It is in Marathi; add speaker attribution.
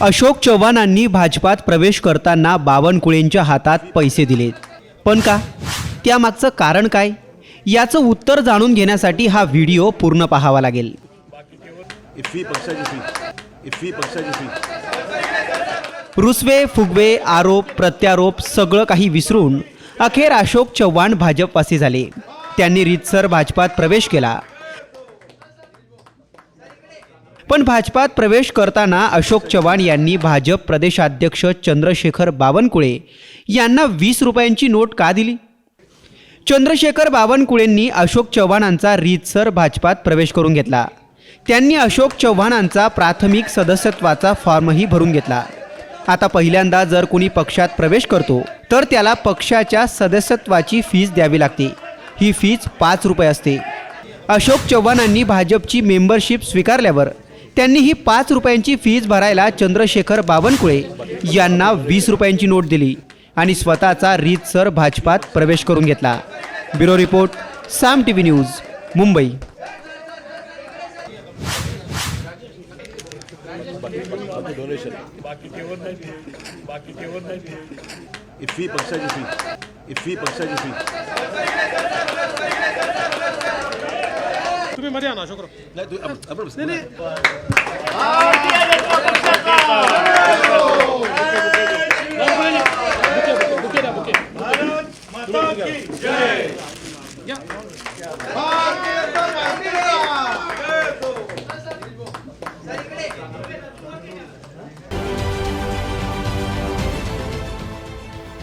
Speaker 1: अशोक चव्हाणांनी भाजपात प्रवेश करताना बावनकुळेंच्या हातात पैसे दिले. पण का? त्यामागचं कारण काय? याचं उत्तर जाणून घेण्यासाठी हा व्हिडिओ पूर्ण पाहावा लागेल. रुसवे फुगवे आरोप प्रत्यारोप सगळं काही विसरून अखेर अशोक चव्हाण भाजपवासी झाले. त्यांनी रितसर भाजपात प्रवेश केला. पण भाजपात प्रवेश करताना अशोक चव्हाण यांनी भाजप प्रदेशाध्यक्ष चंद्रशेखर बावनकुळे यांना वीस रुपयांची नोट का दिली? चंद्रशेखर बावनकुळेंनी अशोक चव्हाणांचा रीतसर भाजपात प्रवेश करून घेतला. त्यांनी अशोक चव्हाणांचा प्राथमिक सदस्यत्वाचा फॉर्मही भरून घेतला. आता पहिल्यांदा जर कोणी पक्षात प्रवेश करतो तर त्याला पक्षाच्या सदस्यत्वाची फीज द्यावी लागते. ही फीज पाच रुपये असते. अशोक चव्हाणांनी भाजपची मेंबरशिप स्वीकारल्यावर त्यांनी ही पाच रुपयांची फीज भरायला चंद्रशेखर बावनकुळे यांना वीस रुपयांची नोट दिली आणि स्वतःचा रीतसर भाजपात प्रवेश करून घेतला bureau report Saam T V news Mumbai
Speaker 2: donation पक्षाची फी ही पक्षाची फी
Speaker 3: مدي انا شكرا لا
Speaker 2: ابو بس لا لا يا